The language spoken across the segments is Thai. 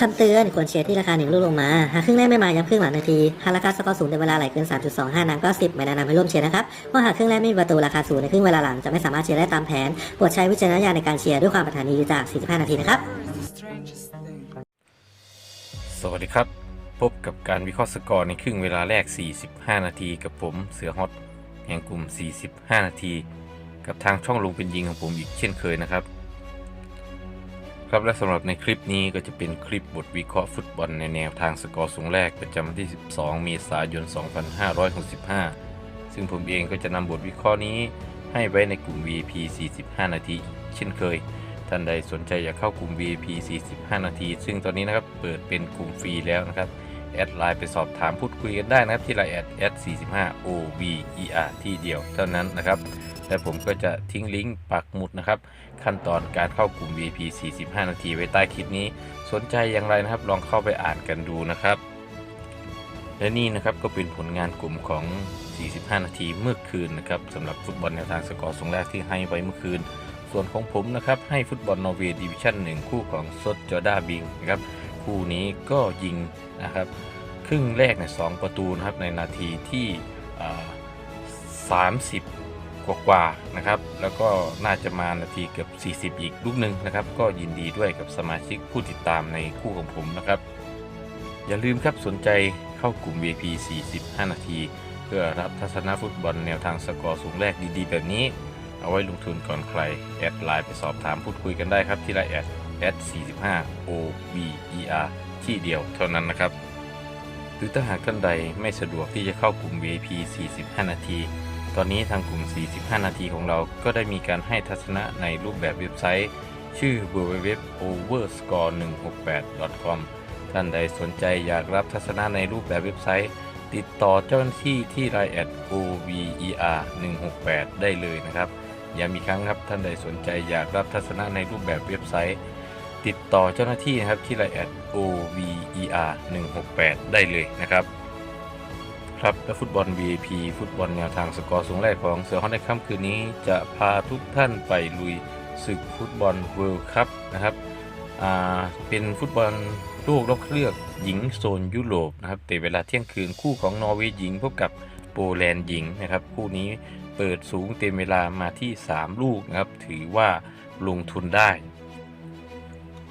คำเตือนควรเชียร์ที่ราคาหนึ่งลูกลงมา หากครึ่งแรกไม่มาย้ำครึ่งหลังนาที หากราคาสกอร์สูงในเวลาไหลเกิน 3.25นัดก็ 10 ไม่แนะนำให้ร่วมเชียร์นะครับเพราะหากครึ่งแรกไม่มีประตูราคาสูงในครึ่งเวลาหลังจะไม่สามารถเชียร์ได้ตามแผนโปรดใช้วิจารณญาณในการเชียร์ด้วยความปรารถนาดีจาก 45 นาทีนะครับ สวัสดีครับ พบกับการวิเคราะห์สกอร์ในครึ่งเวลาแรก 45 นาที กับผมเสือฮอตแห่งกลุ่ม 45 นาที กับทางช่องลงเป็นยิงของผมอีกเช่นเคยนะครับ ครับและสำหรับในคลิปนี้ก็จะเป็นคลิปบทวิเคราะห์ฟุตบอลในแนวทางสกอร์สูงแรกประจำวันที่ 12 เมษายน 2565 ซึ่งผมเองก็จะนำบทวิเคราะห์นี้ให้ไว้ในกลุ่ม VIP 45 นาที เช่นเคย ท่านใดสนใจอยากเข้ากลุ่ม VIP 45 นาที ซึ่งตอนนี้นะครับเปิดเป็นกลุ่มฟรีแล้วนะครับ แอดไลน์ไปสอบถามพูดคุยกันได้นะครับที่ไลน์แอดแอด45 OVER ที่เดียวเท่านั้นนะครับ และผมก็จะทิ้งลิงก์ปักหมุดนะครับ ขั้นตอนการเข้ากลุ่ม VIP 45 นาทีไว้ใต้คลิปนี้ สนใจอย่างไรนะครับ ลองเข้าไปอ่านกันดูนะครับ และนี่นะครับก็เป็นผลงานกลุ่มของ 45 นาทีเมื่อคืนนะครับสำหรับฟุตบอลแนวทางสกอร์สูงแรกที่ให้ไว้เมื่อคืน ส่วนของผมนะครับให้ฟุตบอลนอร์เวย์ดิวิชั่น1คู่ของซดจอร์ดาบิงนะครับคู่นี้ก็ยิงนะครับครึ่งแรกในยสองประตูนะครับในนาทีที่ 30 กว่ากว่าๆนะครับ แล้วก็น่าจะมานาทีเกือบ 40 อีกลูกหนึ่งนะครับ ก็ยินดีด้วยกับสมาชิกผู้ติดตามในคู่ของผมนะครับ อย่าลืมครับสนใจเข้ากลุ่ม VIP 45 นาที เพื่อรับทัศนฟุตบอลแนวทางสกอร์สูงแรกดีๆ แบบนี้ เอาไว้ลงทุนก่อนใคร แอดไลน์ไปสอบถามพูดคุยกันได้ครับที่ไลน์แอดแอด45 OVER ที่เดียวเท่านั้นนะครับ หรือถ้าหากท่านใดไม่สะดวกที่จะเข้ากลุ่ม VIP 45 นาที ตอนนี้ทางกลุ่ม 45 นาทีของเราก็ได้มีการให้ทัศนะในรูปแบบเว็บไซต์ ชื่อ www.overscore168.com ท่านใดสนใจอยากรับทัศนะในรูปแบบเว็บไซต์ ติดต่อเจ้าหน้าที่ที่ไลน์แอด OVER 168 ได้เลยนะครับ ย้ำอีกครั้งครับท่านใดสนใจอยากรับทัศนะในรูปแบบเว็บไซต์ ติดต่อเจ้าหน้าที่นะครับที่ไลน์แอด OVER 168 ได้เลยนะครับ ครับและฟุตบอล VIP ฟุตบอลแนวทางสกอร์สูงแรกของเสือฮอนในค่ำคืนนี้ จะพาทุกท่านไปลุยศึกฟุตบอลเวิลด์คัพนะครับเป็นฟุตบอลโลกรอบเลือกหญิงโซนยุโรปนะครับแต่เวลาเที่ยงคืนคู่ของนอร์เวย์หญิงพบกับโปแลนด์หญิงนะครับคู่นี้เปิดสูงเต็มเวลามาที่ 3 ลูกนะครับถือว่าลงทุนได้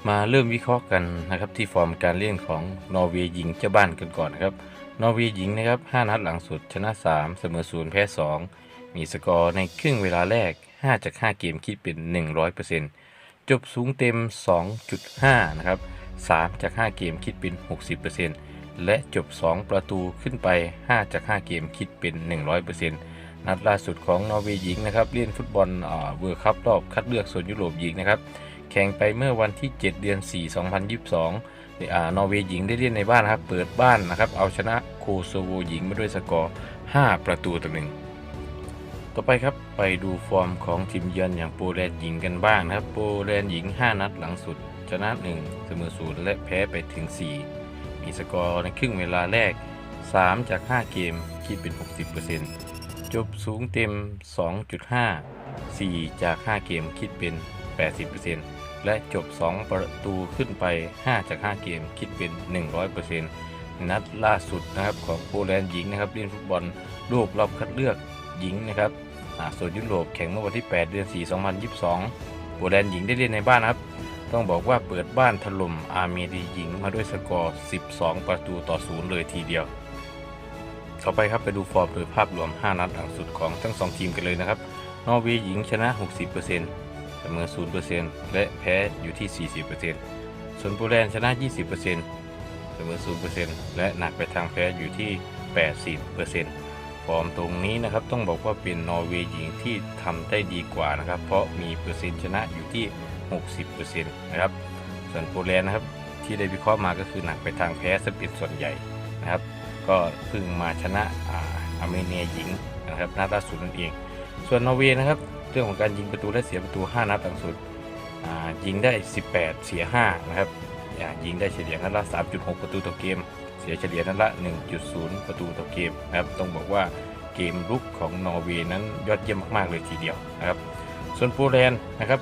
มาเริ่มวิเคราะห์กันนะครับที่ฟอร์มการเล่นของนอร์เวย์หญิงเจ้าบ้านกันก่อนนะครับ นอร์เวย์หญิงนะครับ 5 นัดหลังสุดชนะ 3 เสมอ 0 แพ้ 2 มีสกอร์ในครึ่งเวลาแรก 5 จาก 5 เกมคิดเป็น 100%จบสูงเต็ม 2.5 นะครับ 3 จาก 5 เกมคิดเป็น 60%และจบ 2 ประตูขึ้นไป 5 จาก 5 เกมคิดเป็น 100%นัดล่าสุดของนอร์เวย์หญิงนะครับเล่นฟุตบอลเวิร์คัพรอบคัดเลือกโซนยุโรปหญิงนะครับ แข่งไปเมื่อวันที่ 7 เดือน 4 2022 นอร์เวย์หญิงได้เล่นในบ้านนะครับ เปิดบ้านนะครับ เอาชนะโคโซโวหญิงมาด้วยสกอร์ 5 ประตูต่อหนึ่งต่อไปครับไปดูฟอร์มของทีมเยือนอย่างโปแลนด์หญิงกันบ้างนะครับโปแลนด์หญิง 5 นัดหลังสุด ชนะ 1 เสมอ0และแพ้ไปถึง 4 มีสกอร์ในครึ่งเวลาแรก 3 จาก 5 เกมคิดเป็น 60%จบสูงเต็ม 2.5 4 จาก 5 เกมคิดเป็น 80% และจบ 2 ประตูขึ้นไป 5 จาก 5 เกมคิดเป็น 100%นัดล่าสุดนะครับของโปแลนด์หญิงนะครับเล่นฟุตบอลโลกรอบคัดเลือกหญิงนะครับอ่าโซนยุโรปแข่งเมื่อวันที่ 8 เดือน 4 2022 โปแลนด์หญิงได้เล่นในบ้านนะครับ ต้องบอกว่าเปิดบ้านถล่มอาร์เมนีหญิงมาด้วยสกอร์ 12 ประตูต่อ 0 เลยทีเดียว ต่อไปครับไปดูฟอร์มโดยภาพรวม 5 นัดหลังสุดของทั้ง 2 ทีมกันเลยนะครับ นอร์เวย์หญิงชนะ 60%เสมอ 0%และแพ้อยู่ที่ 40%ส่วนโปแลนด์ชนะ 20%เสมอ 0%และหนักไปทางแพ้อยู่ที่ 80%ฟอร์มตรงนี้นะครับต้องบอกว่าเป็นนอร์เวย์หญิงที่ทำได้ดีกว่านะครับ เพราะมีเปอร์เซ็นต์ชนะอยู่ที่ 60%นะครับ ส่วนโปแลนด์นะครับที่ได้วิเคราะห์มาก็คือหนักไปทางแพ้ซะเป็นส่วนใหญ่นะครับ ก็เพิ่งมาชนะอาอาร์เมเนียหญิงนะครับนัดล่าสุดนั่นเอง ส่วนนอร์เวย์นะครับ เรื่องของการยิงประตูและเสียประตู 5 นัดหลังสุดยิงได้ 18 เสีย 5 นะครับยิงได้เฉลี่ยนัดละ 3.6 ประตูต่อเกม เสียเฉลี่ยนัดละ 1.0 ประตูต่อเกมนะครับต้องบอกว่าเกมลุกของนอร์เวย์นั้นยอดเยี่ยมมาก ๆ เลยทีเดียวนะครับ ส่วนโปแลนด์นะครับ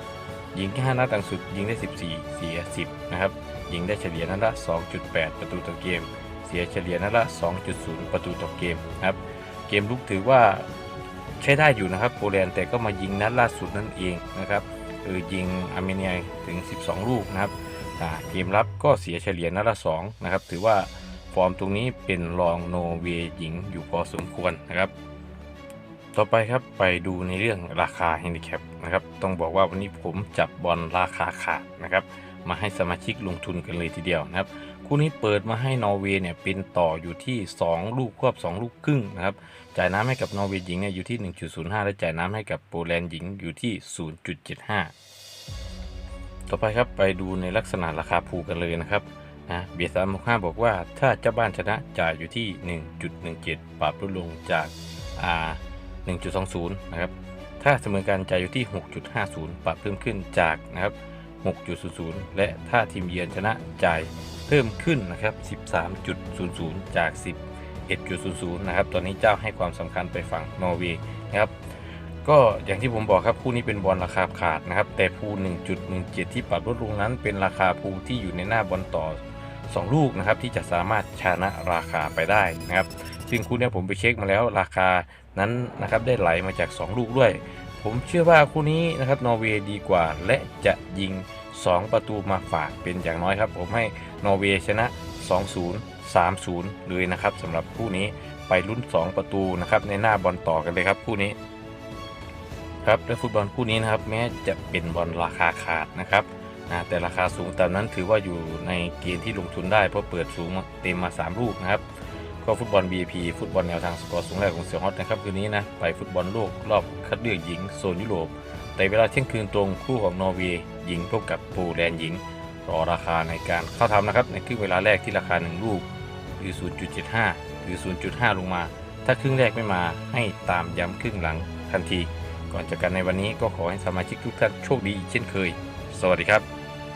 ยิงแค่5นัดต่างสุดยิงได้ 14 เสีย 10 นะครับ ยิงได้เฉลี่ยนัดละ 2.8 ประตูต่อเกม เสียเฉลี่ยนัดละ 2.0 ประตูต่อเกมนะครับ เกมลุกถือว่า ใช้ได้อยู่นะครับโปแลนด์แต่ก็มายิงนัดล่าสุดนั่นเองนะครับคือยิงอาร์เมเนียถึง 12 ลูกนะครับเกมรับก็เสียเฉลี่ยนัดละ2นะครับถือว่าฟอร์มตรงนี้เป็นรองโนเวย์หญิงอยู่พอสมควรนะครับ ต่อไปครับไปดูในเรื่องราคาแฮนดิแคปนะครับต้องบอกว่าวันนี้ผมจับบอลราคาขาดนะครับมาให้สมาชิกลงทุนกันเลยทีเดียวนะครับ คู่นี้เปิดมาให้นอร์เวย์เนี่ยเป็นต่ออยู่ที่ 2 ลูกควบ 2 ลูกครึ่งนะครับ จ่ายน้ำให้กับนอร์เวย์หญิงเนี่ยอยู่ที่ 1.05 และจ่ายน้ำให้กับโปแลนด์หญิงอยู่ที่ 0.75 ต่อไปครับไปดูในลักษณะราคาภูกันเลยนะครับนะเบียร์สามห้าบอกว่าถ้าเจ้าบ้านชนะจ่ายอยู่ที่ 1.17 ปรับลดลงจากอ่า1.20 นะครับ ถ้าเสมอการจ่ายอยู่ที่ 6.50 ปรับเพิ่มขึ้นจากนะครับ6.00 และถ้าทีมเยือนชนะจ่าย พิ่มขึ้นนะครับ 13.00 จาก 11.00 นะครับ ตอนนี้เจ้าให้ความสำคัญไปฝั่งนอร์เวย์นะครับ ก็อย่างที่ผมบอกครับคู่นี้เป็นบอลราคาขาดนะครับ แต่ภู 1.17 ที่ปรับลดลงนั้น เป็นราคาภูที่อยู่ในหน้าบอลต่อ 2 ลูกนะครับ ที่จะสามารถชนะราคาไปได้นะครับ ซึ่งคู่นี้ผมไปเช็คมาแล้วราคานั้นนะครับได้ไหลมาจาก 2 ลูกด้วย ผมเชื่อว่าคู่นี้นะครับนอร์เวย์ดีกว่าและจะยิง 2 ประตูมาฝากเป็นอย่างน้อยครับ ผมให้ นอร์เวย์ชนะ 2-0 3-0 เลยนะครับสำหรับคู่นี้ไปลุ้น 2 ประตูนะครับในหน้าบอลต่อกันเลยครับคู่นี้ครับและฟุตบอลคู่นี้นะครับแม้จะเป็นบอลราคาขาดนะครับแต่ราคาสูงแต่นั้นถือว่าอยู่ในเกณฑ์ที่ลงทุนได้เพราะเปิดสูงเต็มมา 3 ลูกนะครับก็ฟุตบอล BP ฟุตบอลแนวทางสกอร์สูงแรกของเสียฮอตนะครับคืนนี้นะไปฟุตบอลโลกรอบคัดเลือกหญิงโซนยุโรป แต่เวลาเที่ยงคืนตรงคู่ของนอร์เวย์หญิงพบกับโปแลนด์หญิง รอราคาในการเข้าทำนะครับ ในครึ่งเวลาแรกที่ราคา 1 ลูกคือ 0.75 หรือ 0.5 ลงมา ถ้าครึ่งแรกไม่มาให้ตามย้ำครึ่งหลังทันที ก่อนจากกันในวันนี้ก็ขอให้สมาชิกทุกท่านโชคดีอีกเช่นเคย สวัสดีครับ